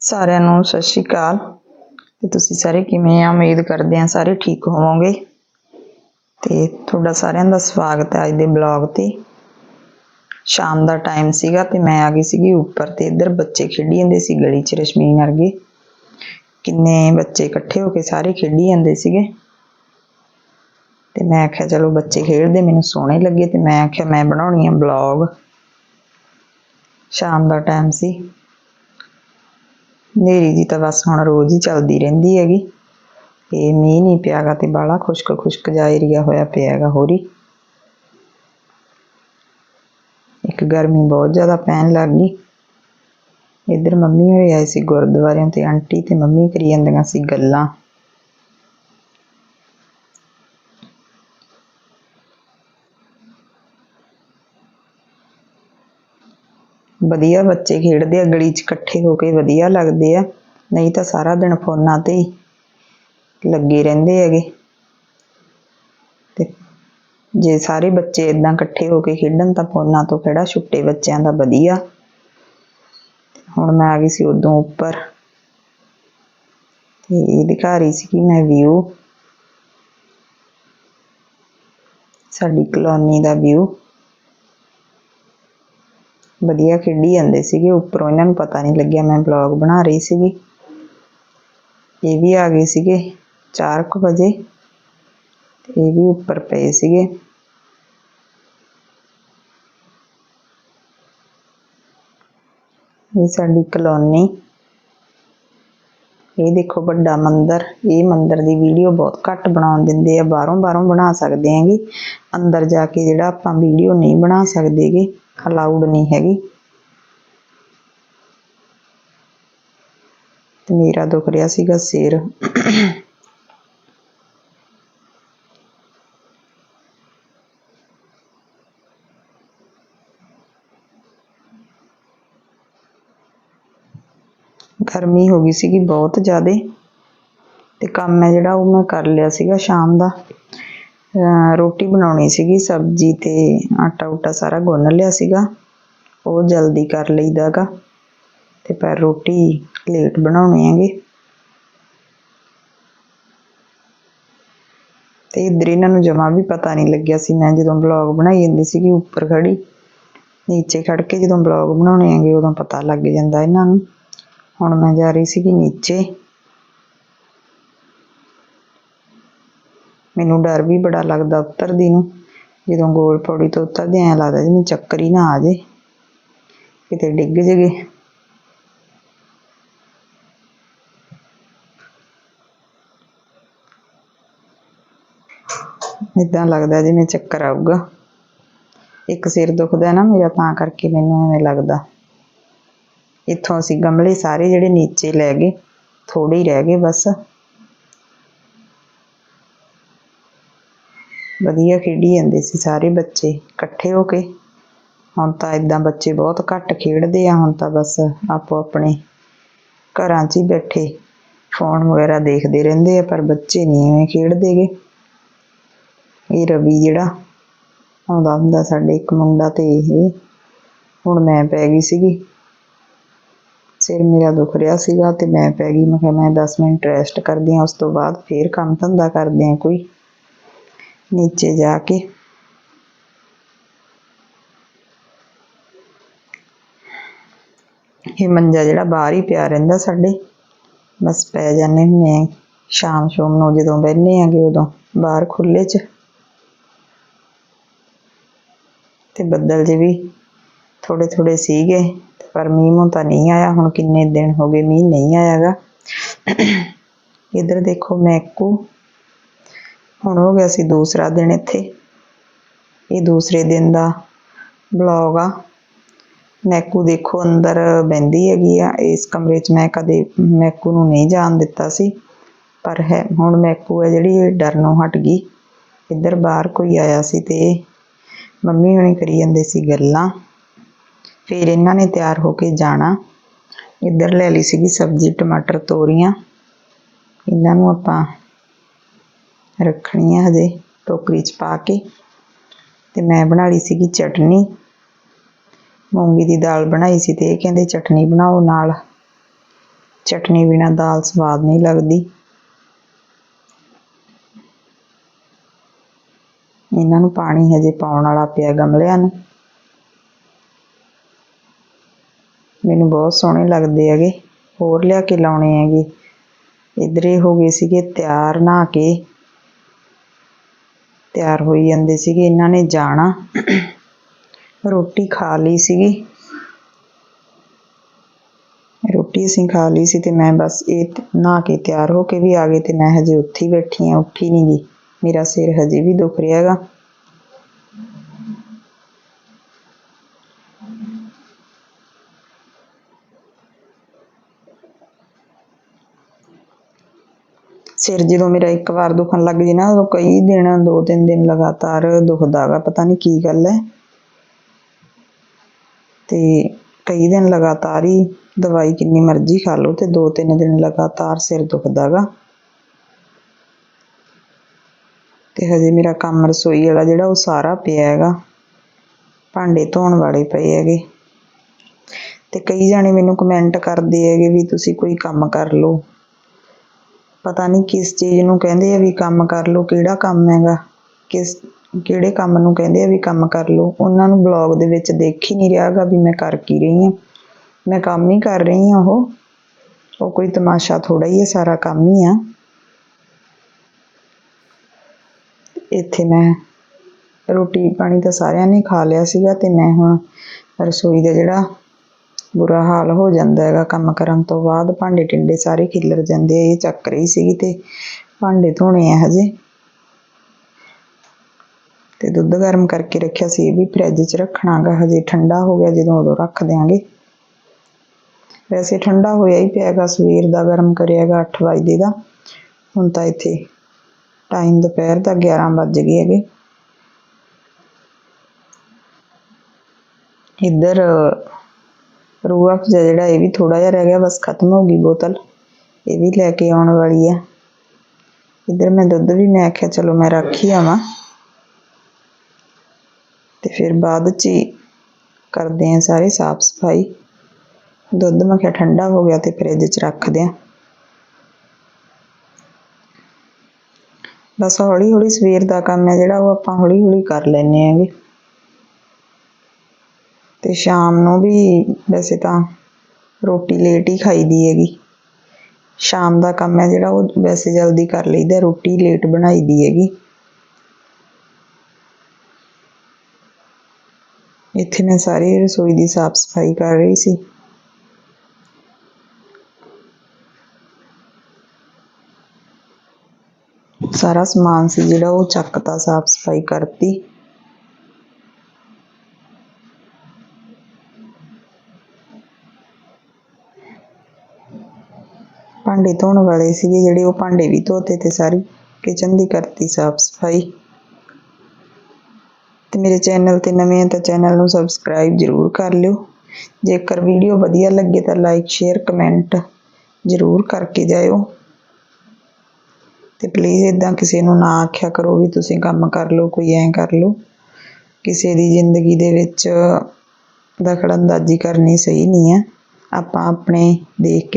ਸਾਰਿਆਂ ਨੂੰ ਸਤਿ ਸ਼੍ਰੀ ਅਕਾਲ। ਤੇ ਤੁਸੀਂ ਸਾਰੇ ਕਿਵੇਂ ਆ? ਉਮੀਦ ਕਰਦੇ ਆ ਸਾਰੇ ਠੀਕ ਹੋਵੋਗੇ। ਤੇ ਤੁਹਾਡਾ ਸਾਰਿਆਂ ਦਾ ਸਵਾਗਤ ਹੈ ਅੱਜ ਦੇ ਬਲੌਗ ਤੇ। ਸ਼ਾਮ ਦਾ ਟਾਈਮ ਸੀਗਾ ਤੇ ਮੈਂ ਆ ਗਈ ਸੀਗੀ ਉੱਪਰ ਤੇ ਇੱਧਰ ਬੱਚੇ ਖੇਡੀ ਜਾਂਦੇ ਸੀ ਗਲੀ 'ਚ ਰਸ਼ਮੀ ਵਰਗੇ। ਕਿੰਨੇ ਬੱਚੇ ਇਕੱਠੇ ਹੋ ਕੇ ਸਾਰੇ ਖੇਡੀ ਜਾਂਦੇ ਸੀਗੇ। ਤੇ ਮੈਂ ਆਖਿਆ, ਚਲੋ ਬੱਚੇ ਖੇਡਦੇ, ਮੈਨੂੰ ਸੋਹਣੇ ਲੱਗੇ। ਤੇ ਮੈਂ ਆਖਿਆ, ਮੈਂ ਬਣਾਉਣੀ ਆ ਬਲੌਗ। ਸ਼ਾਮ ਦਾ ਟਾਈਮ ਸੀ। ਹਨੇਰੀ ਜੀ ਤਾਂ ਬਸ ਹੁਣ ਰੋਜ਼ ਹੀ ਚੱਲਦੀ ਰਹਿੰਦੀ ਹੈਗੀ। ਇਹ ਮੀਂਹ ਨਹੀਂ ਪਿਆਗਾ ਤੇ ਬਾਲਾ ਖੁਸ਼ਕ ਖੁਸ਼ਕ ਜਿਹਾ ਏਰੀਆ ਹੋਇਆ ਪਿਆਗਾ ਹੋਰੀ। ਇੱਕ ਗਰਮੀ ਬਹੁਤ ਜ਼ਿਆਦਾ ਪੈਣ ਲੱਗ ਗਈ। ਇੱਧਰ ਮੰਮੀ ਹੋਏ ਆਏ ਸੀ ਗੁਰਦੁਆਰਿਆਂ ਤੇ, ਆਂਟੀ ਤੇ ਮੰਮੀ ਕਰੀ ਜਾਂਦੀਆਂ ਸੀ ਗੱਲਾਂ। ਵਧੀਆ ਬੱਚੇ ਖੇਡਦੇ ਆ, ਗਲੀ 'ਚ ਇਕੱਠੇ ਹੋ ਕੇ ਵਧੀਆ ਲੱਗਦੇ ਆ। ਨਹੀਂ ਤਾਂ ਸਾਰਾ ਦਿਨ ਫੋਨਾਂ ਤੇ ਹੀ ਲੱਗੇ ਰਹਿੰਦੇ ਹੈਗੇ। ਤੇ ਜੇ ਸਾਰੇ ਬੱਚੇ ਇਦਾਂ ਇਕੱਠੇ ਹੋ ਕੇ ਖੇਡਣ ਤਾਂ ਫੋਨਾਂ ਤੋਂ ਕਿਹੜਾ ਛੁੱਟੇ ਬੱਚਿਆਂ ਦਾ ਵਧੀਆ। ਹੁਣ ਮੈਂ ਆ ਗਈ ਸੀ ਉਦੋਂ ਉੱਪਰ। ਤੇ ਇਹ ਦਿਖਾ ਰਹੀ ਸੀ ਕਿ ਮੈਂ ਵਿਊ ਸਾਡੀ ਕਲੋਨੀ ਦਾ ਵਿਊ ਵਧੀਆ ਖੇਡੀ ਜਾਂਦੇ ਸੀਗੇ, ਉੱਪਰੋਂ ਇਹਨਾਂ ਨੂੰ ਪਤਾ ਨਹੀਂ ਲੱਗਿਆ, ਮੈਂ ਵਲੌਗ ਬਣਾ ਰਹੀ ਸੀਗੀ। ਇਹ ਵੀ ਆ ਗਏ ਸੀਗੇ 4:00 ਵਜੇ ਇਹ ਵੀ ਉੱਪਰ ਪਏ ਸੀਗੇ। ਇਹ ਸਾਡੀ ਕਲੋਨੀ। ਇਹ ਦੇਖੋ ਵੱਡਾ ਮੰਦਿਰ, ਇਹ ਮੰਦਿਰ ਦੀ ਵੀਡੀਓ ਬਹੁਤ ਘੱਟ ਬਣਾਉਣ ਦਿੰਦੇ ਆ ਬਾਹਰੋਂ ਬਾਹਰੋਂ ਬਣਾ ਸਕਦੇ ਆਂਗੇ ਅੰਦਰ ਜਾ ਕੇ ਜਿਹੜਾ ਆਪਾਂ ਵੀਡੀਓ ਨਹੀਂ ਬਣਾ ਸਕਦੇਗੇ ਅਲਾਉਡ ਨਹੀਂ ਹੈਗੀ। ਤੇ ਮੇਰਾ ਦੁਖ ਰਿਹਾ ਸੀਗਾ ਸਿਰ। ਗਰਮੀ ਹੋ ਗਈ ਸੀਗੀ ਬਹੁਤ ਜ਼ਿਆਦੇ। ਤੇ ਕੰਮ ਹੈ ਜਿਹੜਾ ਉਹ ਮੈਂ ਕਰ ਲਿਆ ਸੀਗਾ ਸ਼ਾਮ ਦਾ। ਰੋਟੀ ਬਣਾਉਣੀ ਸੀਗੀ, ਸਬਜ਼ੀ ਤੇ ਆਟਾ ਉਟਾ ਸਾਰਾ ਗੁੰਨ ਲਿਆ ਸੀਗਾ। ਉਹ ਜਲਦੀ ਕਰ ਲਈਦਾਗਾ ਤੇ ਪਰ ਰੋਟੀ ਲੇਟ ਬਣਾਉਣੀ ਹੈਗੇ। ਤੇ ਇੱਧਰ ਇਹਨਾਂ ਨੂੰ ਜਮਾ ਵੀ ਪਤਾ ਨਹੀਂ ਲੱਗਿਆ ਸੀ। ਮੈਂ ਜਦੋਂ ਬਲੌਗ ਬਣਾਈ ਜਾਂਦੀ ਸੀਗੀ ਉੱਪਰ ਖੜੀ ਨੀਚੇ ਖੜ ਕੇ ਜਦੋਂ ਬਲੌਗ ਬਣਾਉਣੇ ਹੈਗੇ ਉਦੋਂ ਪਤਾ ਲੱਗ ਜਾਂਦਾ ਇਹਨਾਂ ਨੂੰ। ਹੁਣ ਮੈਂ ਜਾ ਰਹੀ ਸੀਗੀ ਨੀਚੇ। ਮੈਨੂੰ ਡਰ ਵੀ ਬੜਾ ਲੱਗਦਾ ਉਤਰਦੀ ਨੂੰ। ਜਦੋਂ ਗੋਲ ਪੌੜੀ ਤੋਂ ਉਤਰਦੇ ਐਂ ਲੱਗਦਾ ਜਿਵੇਂ ਚੱਕਰ ਹੀ ਨਾ ਆ ਜੇ ਕਿਤੇ ਡਿੱਗ ਜਗੇ। ਇਦਾਂ ਲੱਗਦਾ ਜਿਵੇਂ ਚੱਕਰ ਆਊਗਾ। ਇੱਕ ਸਿਰ ਦੁਖਦਾ ਨਾ ਮੇਰਾ, ਤਾਂ ਕਰਕੇ ਮੈਨੂੰ ਐਵੇਂ ਲੱਗਦਾ। ਇੱਥੋਂ ਅਸੀਂ ਗਮਲੇ ਸਾਰੇ ਜਿਹੜੇ ਨੀਚੇ ਲੈ ਗਏ ਥੋੜੇ ਹੀ ਰਹਿ ਗਏ ਬਸ। ਵਧੀਆ ਖੇਡੀ ਜਾਂਦੇ ਸੀ ਸਾਰੇ ਬੱਚੇ, ਇਕੱਠੇ ਹੋ ਕੇ। ਹੁਣ ਤਾਂ ਇਦਾਂ ਬੱਚੇ ਬਹੁਤ ਘੱਟ ਖੇਡਦੇ ਆ, ਹੁਣ ਤਾਂ ਬਸ ਆਪੋ ਆਪਣੇ ਘਰਾਂ 'ਚ ਹੀ ਬੈਠੇ, ਫੋਨ ਵਗੈਰਾ ਦੇਖਦੇ ਰਹਿੰਦੇ ਆ, ਪਰ ਬੱਚੇ ਨਹੀਂ ਐਵੇਂ ਖੇਡਦੇਗੇ ਇਹ ਰਵੀ ਜਿਹੜਾ ਆਉਂਦਾ ਹੁੰਦਾ ਸਾਡੇ ਇੱਕ ਮੁੰਡਾ ਤੇ ਇਹ, ਹੁਣ ਮੈਂ ਪੈ ਗਈ ਸੀਗੀ। ਸਿਰ ਮੇਰਾ ਦੁਖ ਰਿਹਾ ਸੀਗਾ ਤੇ ਮੈਂ ਪੈ ਗਈ, ਮੈਂ ਕਿਹਾ ਮੈਂ 10 ਮਿੰਟ ਰੈਸਟ ਕਰਦੀ ਹਾਂ ਉਸ ਤੋਂ ਬਾਅਦ ਫੇਰ ਕੰਮ ਧੰਦਾ ਕਰਦੇ ਹਾਂ ਕੋਈ। ਨੀਚੇ ਜਾ ਕੇ। ਇਹ ਮੰਜਾ ਜਿਹੜਾ ਬਾਹਰ ਹੀ ਪਿਆ ਰਹਿੰਦਾ ਸਾਡੇ। ਬਸ ਪੈ ਜਾਂਦੇ ਹੁੰਦੇ ਆ। ਸ਼ਾਮ ਸ਼ੋਮ ਨੂੰ ਜਦੋਂ ਬਹਿੰਦੇ ਆਂਗੇ ਉਦੋਂ ਬਾਹਰ ਖੁੱਲੇ 'ਚ। ਤੇ ਬੱਦਲ ਜੇ ਵੀ ਥੋੜੇ ਥੋੜੇ ਸੀਗੇ। ਪਰ ਮੀਂਹ ਮੂੰਹ ਤਾਂ ਨਹੀਂ ਆਇਆ। ਹੁਣ ਕਿੰਨੇ ਦਿਨ ਹੋ ਗਏ ਮੀਂਹ ਨਹੀਂ ਆਇਆਗਾ। ਇੱਧਰ ਦੇਖੋ ਮੈਕੂ। ਹੁਣ ਹੋ ਗਿਆ ਸੀ ਦੂਸਰਾ ਦਿਨ ਇੱਥੇ। ਇਹ ਦੂਸਰੇ ਦਿਨ ਦਾ ਬਲੌਗ ਆ। ਮੈਕੂ ਦੇਖੋ ਅੰਦਰ ਬਹਿੰਦੀ ਹੈਗੀ ਆ। ਇਸ ਕਮਰੇ 'ਚ ਮੈਂ ਕਦੇ ਮੈਕੂ ਨੂੰ ਨਹੀਂ ਜਾਣ ਦਿੱਤਾ ਸੀ। ਪਰ ਹੈ, ਹੁਣ ਮੈਕੂ ਹੈ ਜਿਹੜੀ, ਇਹ ਡਰਨੋਂ ਹਟ ਗਈ। ਇੱਧਰ ਬਾਹਰ ਕੋਈ ਆਇਆ ਸੀ ਤੇ ਮੰਮੀ ਹੁਣੇ ਕਰੀ ਜਾਂਦੇ ਸੀ ਗੱਲਾਂ। ਫਿਰ ਇਹਨਾਂ ਨੇ ਤਿਆਰ ਹੋ ਕੇ ਜਾਣਾ। ਇੱਧਰ ਲੈ ਲਈ ਸੀਗੀ ਸਬਜ਼ੀ, ਟਮਾਟਰ ਤੋਰੀਆਂ। ਇਹਨਾਂ ਨੂੰ ਆਪਾਂ ਰੱਖਣੀਆਂ ਹਜੇ, ਟੋਕਰੀ 'ਚ ਪਾ ਕੇ। ਤੇ ਮੈਂ ਬਣਾ ਲਈ ਸੀਗੀ ਚਟਨੀ। ਮੂੰਗੀ ਦੀ ਦਾਲ ਬਣਾਈ ਸੀ ਤੇ ਇਹ ਕਹਿੰਦੇ ਚਟਨੀ ਬਣਾਓ ਨਾਲ। ਚਟਨੀ ਬਿਨਾ ਦਾਲ ਸਵਾਦ ਨਹੀਂ ਲੱਗਦੀ। ਇਹਨਾਂ ਨੂੰ ਪਾਣੀ ਹਜੇ ਪਾਉਣ ਵਾਲਾ ਪਿਆ ਗਮਲਿਆਂ ਨੂੰ। ਮੈਨੂੰ ਬਹੁਤ ਸੋਹਣੇ ਲੱਗਦੇ ਹੈਗੇ। ਹੋਰ ਲਿਆ ਕੇ ਲਾਉਣੇ ਹੈਗੇ। ਇੱਧਰ ਹੋ ਗਏ ਸੀਗੇ ਤਿਆਰ ਨਹਾ ਕੇ। ਤਿਆਰ ਹੋਈ ਜਾਂਦੇ ਸੀਗੇ, ਇਹਨਾਂ ਨੇ ਜਾਣਾ। ਰੋਟੀ ਖਾ ਲਈ ਸੀਗੀ। ਰੋਟੀ ਅਸੀਂ ਖਾ ਲਈ ਸੀ ਤੇ ਮੈਂ ਬਸ ਇਹ ਨਹਾ ਕੇ ਤਿਆਰ ਹੋ ਕੇ ਵੀ ਆ ਗਏ ਤੇ ਮੈਂ ਹਜੇ ਉੱਥੇ ਹੀ ਬੈਠੀ ਆ ਉੱਠੀ ਨਹੀਂ ਗਈ ਮੇਰਾ ਸਿਰ ਹਜੇ ਵੀ ਦੁਖ ਰਿਹਾ ਹੈਗਾ। ਸਿਰ ਜਦੋਂ ਮੇਰਾ ਇੱਕ ਵਾਰ ਦੁਖਣ ਲੱਗ ਜੇ ਨਾ, ਉਦੋਂ ਕਈ ਦਿਨ, ਦੋ ਤਿੰਨ ਦਿਨ ਲਗਾਤਾਰ ਦੁਖਦਾ ਗਾ, ਪਤਾ ਨਹੀਂ ਕੀ ਗੱਲ ਹੈ ਤੇ ਕਈ ਦਿਨ ਲਗਾਤਾਰ ਹੀ ਦਵਾਈ ਕਿੰਨੀ ਮਰਜ਼ੀ ਖਾ ਲਓ ਤੇ ਦੋ ਤਿੰਨ ਦਿਨ ਲਗਾਤਾਰ ਸਿਰ ਦੁਖਦਾ ਗਾ। ਤੇ ਹਜੇ ਮੇਰਾ ਕੰਮ ਰਸੋਈ ਵਾਲਾ ਜਿਹੜਾ, ਉਹ ਸਾਰਾ ਪਿਆ ਹੈਗਾ। ਭਾਂਡੇ ਧੋਣ ਵਾਲੇ ਪਏ ਹੈਗੇ। ਤੇ ਕਈ ਜਾਣੇ ਮੈਨੂੰ ਕਮੈਂਟ ਕਰਦੇ ਹੈਗੇ ਵੀ ਤੁਸੀਂ ਕੋਈ ਕੰਮ ਕਰ ਲਓ। ਪਤਾ ਨਹੀਂ ਕਿਸ ਚੀਜ਼ ਨੂੰ ਕਹਿੰਦੇ ਆ ਵੀ ਕੰਮ ਕਰ ਲਓ, ਕਿਹੜਾ ਕੰਮ ਹੈਗਾ, ਕਿਸ, ਕਿਹੜੇ ਕੰਮ ਨੂੰ ਕਹਿੰਦੇ ਆ ਵੀ ਕੰਮ ਕਰ ਲਓ। ਉਹਨਾਂ ਨੂੰ ਬਲੌਗ ਦੇ ਵਿੱਚ ਦੇਖ ਹੀ ਨਹੀਂ ਰਿਹਾਗਾ ਵੀ ਮੈਂ ਕਰ ਕੀ ਰਹੀ ਹਾਂ। ਮੈਂ ਕੰਮ ਹੀ ਕਰ ਰਹੀ ਹਾਂ ਉਹ। ਉਹ ਕੋਈ ਤਮਾਸ਼ਾ ਥੋੜਾ ਹੀ ਹੈ, ਸਾਰਾ ਕੰਮ ਹੀ ਆ। ਇੱਥੇ ਮੈਂ ਰੋਟੀ ਪਾਣੀ ਤਾਂ ਸਾਰਿਆਂ ਨੇ ਖਾ ਲਿਆ ਸੀਗਾ ਤੇ ਮੈਂ ਹੁਣ ਰਸੋਈ ਦਾ ਜਿਹੜਾ ਬੁਰਾ ਹਾਲ ਹੋ ਜਾਂਦਾ ਹੈਗਾ। ਕੰਮ ਕਰਨ ਤੋਂ ਬਾਅਦ ਭਾਂਡੇ ਟਿੰਡੇ ਸਾਰੇ ਖਿਲਰ ਜਾਂਦੇ ਆ। ਇਹ ਚੱਕ ਰਹੀ ਸੀਗੀ ਤੇ ਭਾਂਡੇ ਧੋਣੇ ਆ ਹਜੇ। ਤੇ ਦੁੱਧ ਗਰਮ ਕਰਕੇ ਰੱਖਿਆ ਸੀ। ਇਹ ਵੀ ਫਰਿੱਜ 'ਚ ਰੱਖਣਾਗਾ ਹਜੇ ਠੰਡਾ ਹੋ ਗਿਆ। ਜਦੋਂ ਉਦੋਂ ਰੱਖ ਦਿਆਂਗੇ। ਵੈਸੇ ਠੰਡਾ ਹੋਇਆ ਹੀ ਪਿਆਗਾ ਸਵੇਰ ਦਾ ਗਰਮ ਕਰਿਆਗਾ 8 ਵਜੇ ਦਾ। ਹੁਣ ਤਾਂ ਇੱਥੇ ਟਾਈਮ ਦੁਪਹਿਰ ਦਾ 11 ਵੱਜ ਗਏ ਹੈਗੇ। ਇੱਧਰ ਰੂਹ ਅਫਜ਼ਾ ਜਿਹੜਾ ਇਹ ਵੀ ਥੋੜਾ ਜਿਹਾ ਰਹਿ ਗਿਆ, ਬਸ ਖਤਮ ਹੋ ਗਈ ਬੋਤਲ। ਇਹ ਵੀ ਲੈ ਕੇ ਆਉਣ ਵਾਲੀ ਆ। ਇੱਧਰ ਮੈਂ ਦੁੱਧ ਵੀ ਮੈਂ ਆਖਿਆ, ਚਲੋ ਮੈਂ ਰੱਖ ਹੀ ਆਵਾਂ। ਤੇ ਫਿਰ ਬਾਅਦ ਚ ਹੀ ਕਰਦੇ ਆ ਸਾਰੇ ਸਾਫ਼ ਸਫ਼ਾਈ। ਦੁੱਧ ਮੈਂ ਕਿਹਾ ਠੰਡਾ ਹੋ ਗਿਆ ਤੇ ਫ੍ਰਿਜ 'ਚ ਰੱਖਦੇ ਆ ਬਸ ਹੌਲੀ ਹੌਲੀ ਸਵੇਰ ਦਾ ਕੰਮ ਹੈ ਜਿਹੜਾ, ਉਹ ਆਪਾਂ ਹੌਲੀ ਹੌਲੀ ਕਰ ਲੈਨੇ ਆਂਗੇ ਤੇ ਸ਼ਾਮ ਨੂੰ ਵੀ ਵੈਸੇ ਤਾਂ ਰੋਟੀ ਲੇਟ ਹੀ ਖਾਈਦੀ ਹੈਗੀ। ਸ਼ਾਮ ਦਾ ਕੰਮ ਹੈ ਜਿਹੜਾ, ਉਹ ਵੈਸੇ ਜਲਦੀ ਕਰ ਲਈਦਾ, ਰੋਟੀ ਲੇਟ ਬਣਾਈਦੀ ਹੈਗੀ। ਇੱਥੇ ਮੈਂ ਸਾਰੀ ਰਸੋਈ ਦੀ ਸਾਫ਼ ਸਫ਼ਾਈ ਕਰ ਰਹੀ ਸੀ। ਸਾਰਾ ਸਮਾਨ ਸੀ ਜਿਹੜਾ, ਉਹ ਚੱਕਤਾ ਸਾਫ਼ ਸਫ਼ਾਈ ਕਰਤੀ। ਭਾਂਡੇ ਧੋਣ ਵਾਲੇ ਸੀਗੇ, ਜਿਹੜੇ ਉਹ ਭਾਂਡੇ ਵੀ ਧੋਤੇ ਤੇ ਸਾਰੀ ਕਿਚਨ ਦੀ ਕਰਤੀ ਸਾਫ਼ ਸਫ਼ਾਈ। ਤੇ ਮੇਰੇ ਚੈਨਲ ਤੇ ਨਵੇਂ ਆ ਤਾਂ ਚੈਨਲ ਨੂੰ ਸਬਸਕ੍ਰਾਈਬ ਜ਼ਰੂਰ ਕਰ ਲਿਓ। ਜੇਕਰ ਵੀਡੀਓ ਵਧੀਆ ਲੱਗੇ ਤਾਂ ਲਾਈਕ ਸ਼ੇਅਰ ਕਮੈਂਟ ਜ਼ਰੂਰ ਕਰਕੇ ਜਾਇਓ। ਤੇ ਪਲੀਜ਼ ਇਦਾਂ ਕਿਸੇ ਨੂੰ ਨਾ ਆਖਿਆ ਕਰੋ ਵੀ ਤੁਸੀਂ ਕੰਮ ਕਰ ਲਓ, ਕੋਈ ਐਂ ਕਰ ਲਓ। ਕਿਸੇ ਦੀ ਜ਼ਿੰਦਗੀ ਦੇ ਵਿੱਚ ਦਖਲ ਅੰਦਾਜ਼ੀ ਕਰਨੀ ਸਹੀ ਨਹੀਂ ਹੈ। ਆਪਾਂ ਆਪਣੇ ਦੇਖ ਕੇ